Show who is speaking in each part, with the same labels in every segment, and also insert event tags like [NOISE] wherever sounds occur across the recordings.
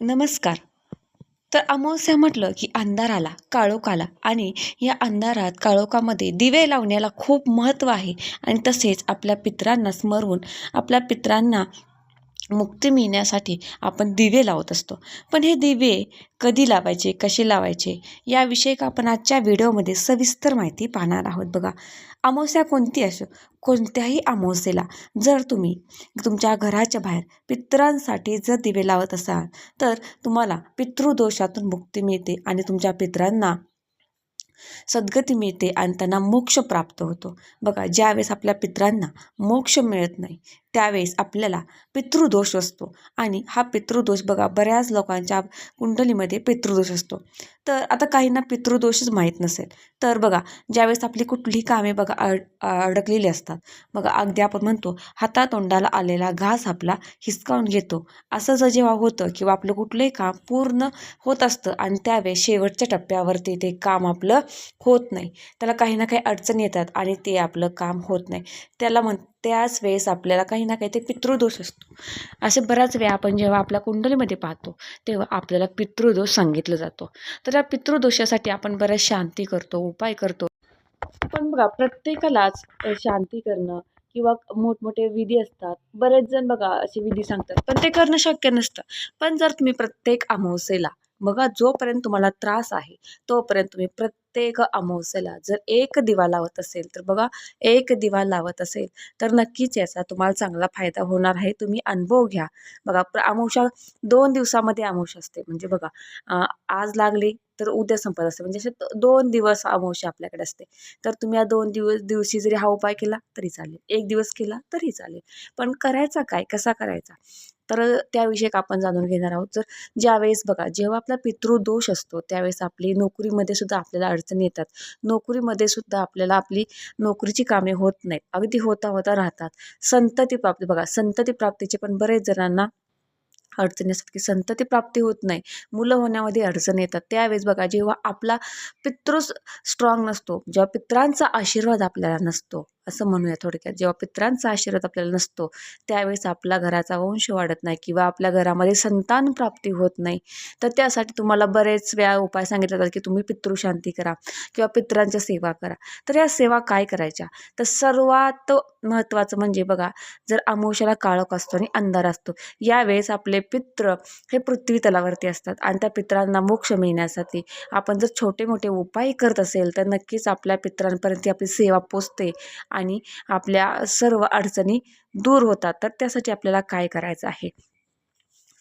Speaker 1: नमस्कार. तर अमावस्या म्हटलं की अंधार आला काळोख आला आणि या अंधारात काळोखामध्ये दिवे लावण्याला खूप महत्त्व आहे आणि तसेच आपल्या पित्रांना स्मरून आपल्या पित्रांना मुक्ती मिळण्यासाठी आपण दिवे लावत असतो. पण हे दिवे कधी लावायचे कसे लावायचे याविषयी आपण आजच्या व्हिडिओमध्ये सविस्तर माहिती पाहणार आहोत बघा. अमावस्या कोणती असो कोणत्याही अमावस्येला जर तुम्ही तुमच्या घराच्या बाहेर पितरांसाठी जर दिवे लावत असाल तर तुम्हाला पितृदोषातून मुक्ती मिळते आणि तुमच्या पितरांना सद्गती मिळते आणि त्यांना मोक्ष प्राप्त होतो. बघा ज्यावेळेस आपल्या पितरांना मोक्ष मिळत नाही त्यावेळेस आपल्याला पितृदोष असतो. आणि हा पितृदोष बघा बऱ्याच लोकांच्या कुंडलीमध्ये पितृदोष असतो. तर आता काहींना पितृदोषच माहीत नसेल. तर बघा ज्यावेळेस आपली कुठलीही कामे बघा अड अडकलेली असतात. बघा अगदी आपण म्हणतो हातातोंडाला आलेला घास आपला हिसकावून घेतो. असं जर जेव्हा होतं किंवा आपलं कुठलंही काम पूर्ण होत असतं आणि त्यावेळेस शेवटच्या टप्प्यावरती ते काम आपलं होत नाही. त्याला काही ना काही अडचणी येतात आणि ते आपलं काम होत नाही. त्याला म्हण त्याच वेळेस आपल्याला काही ना काही ते पितृदोष असतो. असे बऱ्याच वेळा आपण जेव्हा आपल्या कुंडलीमध्ये पाहतो तेव्हा आपल्याला पितृदोष सांगितलं जातो. तर या पितृदोषासाठी आपण बऱ्याच शांती करतो उपाय करतो. पण बघा प्रत्येकालाच शांती करणं किंवा मोठमोठे विधी असतात. बरेच जण बघा असे विधी सांगतात पण ते करणं शक्य नसतं. पण जर तुम्ही प्रत्येक अमावस्येला बघा जोपर्यंत तुम्हाला त्रास आहे तोपर्यंत तुम्ही प्रत्येक प्रत्येक अमावस्येला जर एक दिवा लावत असेल तर बघा एक दिवा लावत असेल तर नक्कीच याचा तुम्हाला चांगला फायदा होणार आहे. तुम्ही अनुभव घ्या. बघा प्र अमावस्या दोन दिवसामध्ये अमावस्या असते. म्हणजे बघा आज लागली तर उद्या संपत असते. म्हणजे असे दोन दिवस अमावस्या आपल्याकडे असते. तर तुम्ही या दोन दिवस दिवशी जरी हा उपाय केला तरी चालेल. एक दिवस केला तरी चालेल. पण करायचा काय? कसा करायचा? तर त्याविषयी आपण जाणून घेणार आहोत. जर ज्यावेळेस बघा जेव्हा आपला पितृदोष असतो त्यावेळेस आपली नोकरीमध्ये सुद्धा आपल्याला अडचणी येतात. नोकरीमध्ये सुद्धा आपल्याला आपली नोकरीची कामे होत नाहीत. अगदी होता होता राहतात. संतती प्राप्ती बघा संतती प्राप्तीचे पण बरेच जणांना अडचणी असतात की संतती प्राप्ती होत नाही. मुलं होण्यामध्ये अडचण येतात. त्यावेळेस बघा जेव्हा आपला पितृ स्ट्रॉंग नसतो जेव्हा पित्रांचा आशीर्वाद आपल्याला नसतो असं म्हणूया थोडक्यात. जेव्हा पित्रांचा आशीर्वाद आपल्याला नसतो त्यावेळेस आपला घराचा वंश वाढत नाही किंवा आपल्या घरामध्ये संतान प्राप्ती होत नाही. तर त्यासाठी तुम्हाला बरेच वेळा उपाय सांगितले जातात की तुम्ही पितृशांती करा किंवा पित्रांच्या सेवा करा. तर या सेवा काय करायच्या? तर सर्वात महत्त्वाचं म्हणजे बघा जर अमावश्याला काळोख असतो आणि अंधार असतो यावेळेस आपले पित्र हे पृथ्वी तलावरती असतात आणि त्या पित्रांना मोक्ष मिळण्यासाठी आपण जर छोटे मोठे उपाय करत असेल तर नक्कीच आपल्या पित्रांपर्यंत आपली सेवा पोचते आणि आपल्या सर्व अडचणी दूर होतात. तर त्यासाठी आपल्याला काय करायचं आहे?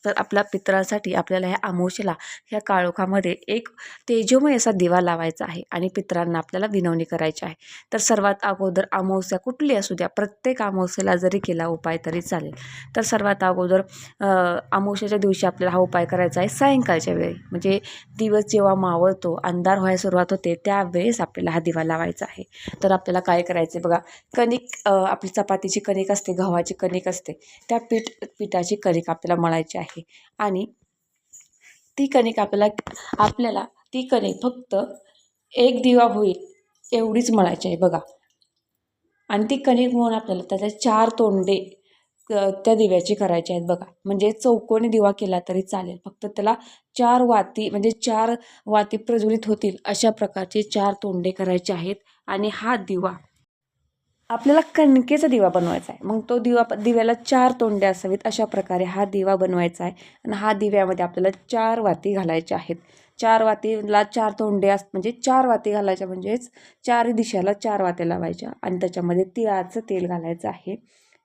Speaker 1: तर आपल्या पितरासाठी आपल्याला ह्या आमोशेला ह्या काळोखामध्ये एक तेजोमय असा दिवा लावायचा आहे आणि पितरांना आपल्याला विनवणी करायची आहे. तर सर्वात अगोदर अमावस्या कुठली असू द्या प्रत्येक अमावस्याला जरी केला उपाय तरी चालेल. तर सर्वात अगोदर अमावस्याच्या दिवशी आपल्याला हा उपाय करायचा आहे सायंकाळच्या वेळी. म्हणजे दिवस जेव्हा मावळतो अंधार व्हायला सुरुवात होते त्यावेळेस आपल्याला हा दिवा लावायचा आहे. तर आपल्याला काय करायचं बघा कणिक आपली चपातीची कणिक असते गव्हाची कणिक असते त्या पीठ पिठाची कणिक आपल्याला मळायची आहे. आणि ती कणिक आपल्याला आपल्याला ती कणिक फक्त एक दिवा होईल एवढीच मळायची आहे बघा. आणि ती कणिक म्हणून आपल्याला त्याच्या चार तोंडे त्या दिव्याची करायचे आहेत बघा. म्हणजे चौकोनी दिवा केला तरी चालेल. फक्त त्याला चार वाती म्हणजे चार वाती प्रज्वलित होतील अशा प्रकारचे चार तोंडे करायचे आहेत. आणि हा दिवा आपल्याला कणकेचा दिवा बनवायचा आहे. मग तो दिवा दिव्याला चार तोंडे असावीत अशा प्रकारे हा दिवा बनवायचा आहे. आणि हा दिव्यामध्ये आपल्याला चार वाती घालायच्या आहेत. चार वातीला चार तोंडे अस म्हणजे चार वाती घालायच्या म्हणजेच चार दिशाला चार वात्या लावायच्या. आणि त्याच्यामध्ये तिळाचं तेल घालायचं आहे.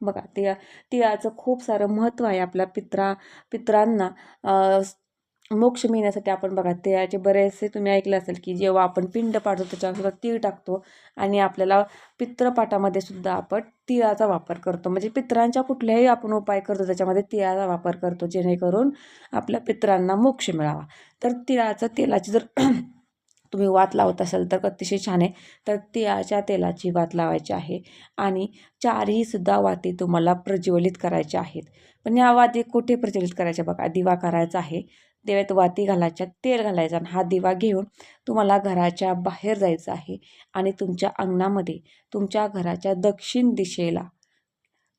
Speaker 1: बघा तिळा तिळाचं खूप सारं महत्त्व आहे आपल्या पित्रा पित्रांना. मोक्ष मिळण्यासाठी आपण बघा तिळाचे बरेचसे तुम्ही ऐकलं असेल की जेव्हा आपण पिंड पाडतो त्याच्यावर तीळ टाकतो आणि आपल्याला पित्रपाटामध्ये सुद्धा आपण तिळाचा वापर करतो. म्हणजे पित्रांच्या कुठल्याही आपण उपाय करतो त्याच्यामध्ये तिळाचा वापर करतो जेणेकरून आपल्या पित्रांना मोक्ष मिळावा. तर तिळाचं तेलाची जर [CLEARS THROAT] तुम्ही वात लावत असाल तर अतिशय छान आहे. तर तिळाच्या तेलाची वात लावायची आहे आणि चारही सुद्धा वाती तुम्हाला प्रज्वलित करायच्या आहेत. पण या वाती कुठे प्रज्वलित करायच्या बघा दिवा करायचा आहे. देव्यात वाती घालायच्या तेल घालायचं आणि हा दिवा घेऊन तुम्हाला घराच्या बाहेर जायचं आहे आणि तुमच्या अंगणामध्ये तुमच्या घराच्या दक्षिण दिशेला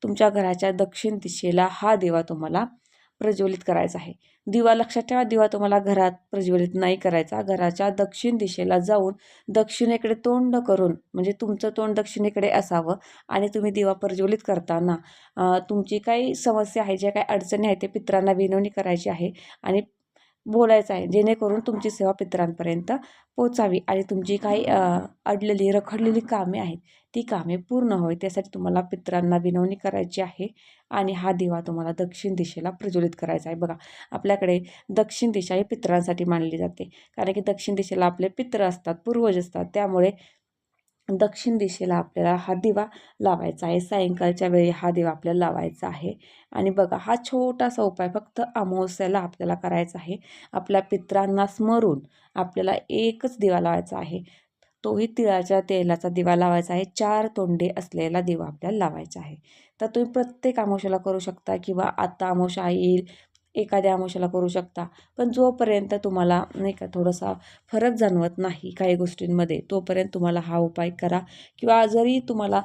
Speaker 1: तुमच्या घराच्या दक्षिण दिशेला हा दिवा तुम्हाला प्रज्वलित करायचा आहे. दिवा लक्षात ठेवा दिवा तुम्हाला घरात प्रज्वलित नाही करायचा. घराच्या दक्षिण दिशेला जाऊन दक्षिणेकडे तोंड करून म्हणजे तुमचं तोंड दक्षिणेकडे असावं आणि तुम्ही दिवा प्रज्वलित करताना तुमची काही समस्या आहे ज्या काही अडचणी आहेत ते पित्रांना विनवणी करायची आहे आणि बोलायचं आहे. जेणेकरून तुमची सेवा पित्रांपर्यंत पोचावी आणि तुमची काही अडलेली रखडलेली कामे आहेत ती कामे पूर्ण व्हावी त्यासाठी तुम्हाला पित्रांना विनवणी करायची आहे आणि हा दिवा तुम्हाला दक्षिण दिशेला प्रज्वलित करायचा आहे. बघा आपल्याकडे दक्षिण दिशा ही पित्रांसाठी मानली जाते. कारण की दक्षिण दिशेला आपले पित्र असतात पूर्वज असतात. त्यामुळे दक्षिण दिशेला आपल्याला हा दिवा लावायचा आहे. सायंकाळच्या वेळी हा दिवा आपल्याला लावायचा आहे. आणि बघा हा छोटासा उपाय फक्त अमावस्याला आपल्याला करायचा आहे. आपल्या पित्रांना स्मरून आपल्याला एकच दिवा लावायचा आहे. तोही तिळाच्या तेलाचा दिवा लावायचा आहे. चार तोंडे असलेला दिवा आपल्याला लावायचा आहे. तर तुम्ही प्रत्येक अमावश्याला करू शकता किंवा आता आमोशा येईल एखाद्या अमावस्याला करू शकता. पण जोपर्यंत तुम्हाला नाही का थोडासा फरक जाणवत नाही काही गोष्टींमध्ये तोपर्यंत तुम्हाला हा उपाय करा. किंवा जरी तुम्हाला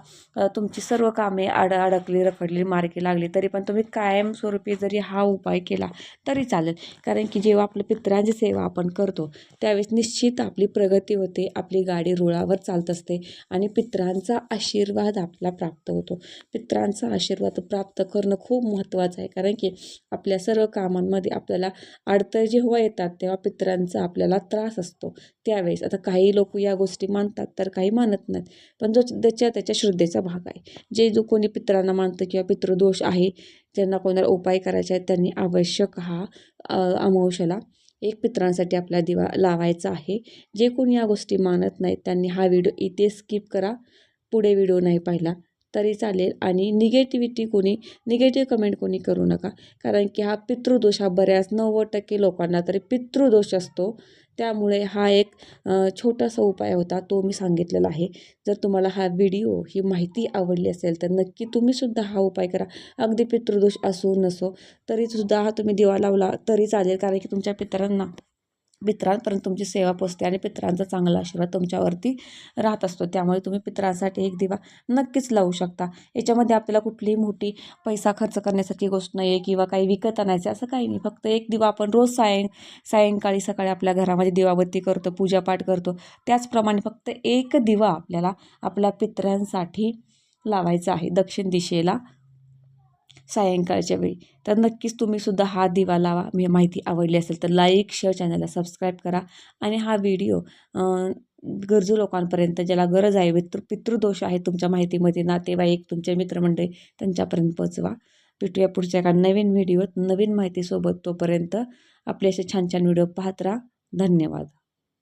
Speaker 1: तुमची सर्व कामे अड अडकली रखडली मार्गी लागली तरी पण तुम्ही कायमस्वरूपी जरी हा उपाय केला तरी चालेल. कारण की जेव्हा आपल्या पित्रांची सेवा आपण करतो त्यावेळेस निश्चित आपली प्रगती होते आपली गाडी रुळावर चालत असते आणि पित्रांचा आशीर्वाद आपला प्राप्त होतो. पित्रांचा आशीर्वाद प्राप्त करणं खूप महत्त्वाचं आहे. कारण की आपल्या सर्व कामांमध्ये आपल्याला अडथळे जेव्हा येतात तेव्हा पित्रांचा आपल्याला त्रास असतो. त्यावेळेस आता काही लोक या गोष्टी मानतात तर काही मानत नाहीत. पण जो त्याच्या त्याच्या श्रद्धेचा भाग आहे. जे जो कोणी पित्रांना मानतं किंवा पितृदोष आहे ज्यांना कोणाला उपाय करायचे आहेत त्यांनी आवश्यक हा अमावश्याला एक पित्रांसाठी आपला दिवा लावायचा आहे. जे कोणी या गोष्टी मानत नाहीत त्यांनी हा व्हिडिओ इथे स्किप करा. पुढे व्हिडिओ नाही पाहिला. तरी चालेल आणि निगेटिव्हिटी कोणी निगेटिव्ह कमेंट कोणी करू नका. कारण की हा पितृदोष हा बऱ्याच नव्वद टक्के लोकांना तरी पितृदोष असतो. त्यामुळे हा एक छोटासा उपाय होता तो मी सांगितलेला आहे. जर तुम्हाला हा व्हिडिओ ही माहिती आवडली असेल तर नक्की तुम्हीसुद्धा हा उपाय करा. अगदी पितृदोष असो नसो तरीसुद्धा हा तुम्ही दिवा लावला तरी चालेल. कारण की तुमच्या पितरांना पित्रांपर्यंत तुमची सेवा पोचते आणि पितरांचा चांगला आशीर्वाद तुमच्यावरती राहत असतो. त्यामुळे तुम्ही पितरांसाठी एक दिवा नक्कीच लावू शकता. याच्यामध्ये आपल्याला कुठलीही मोठी पैसा खर्च करण्यासारखी गोष्ट नाही आहे किंवा काही विकत आणायचं असं काही नाही. फक्त एक दिवा आपण रोज सायं सायंकाळी सकाळी आपल्या घरामध्ये दिवाबत्ती करतो पूजापाठ करतो. त्याचप्रमाणे फक्त एक दिवा आपल्याला आपल्या पित्रांसाठी लावायचा आहे दक्षिण दिशेला. सायंकाळच्या वेळी. तर नक्कीच तुम्ही सुद्धा हा दिवा लावा मी माहिती आवडली असेल तर लाईक शेअर चॅनलला सबस्क्राईब करा आणि हा व्हिडिओ गरजू लोकांपर्यंत ज्याला गरज आहे पितृ पितृदोष आहे तुमच्या माहितीमध्ये नातेवाईक तुमचे मित्रमंडळी त्यांच्यापर्यंत पोचवा भेटूया पुढच्या एका नवीन व्हिडिओत नवीन माहितीसोबत तोपर्यंत आपले असे छान छान व्हिडिओ पाहत राहा. धन्यवाद.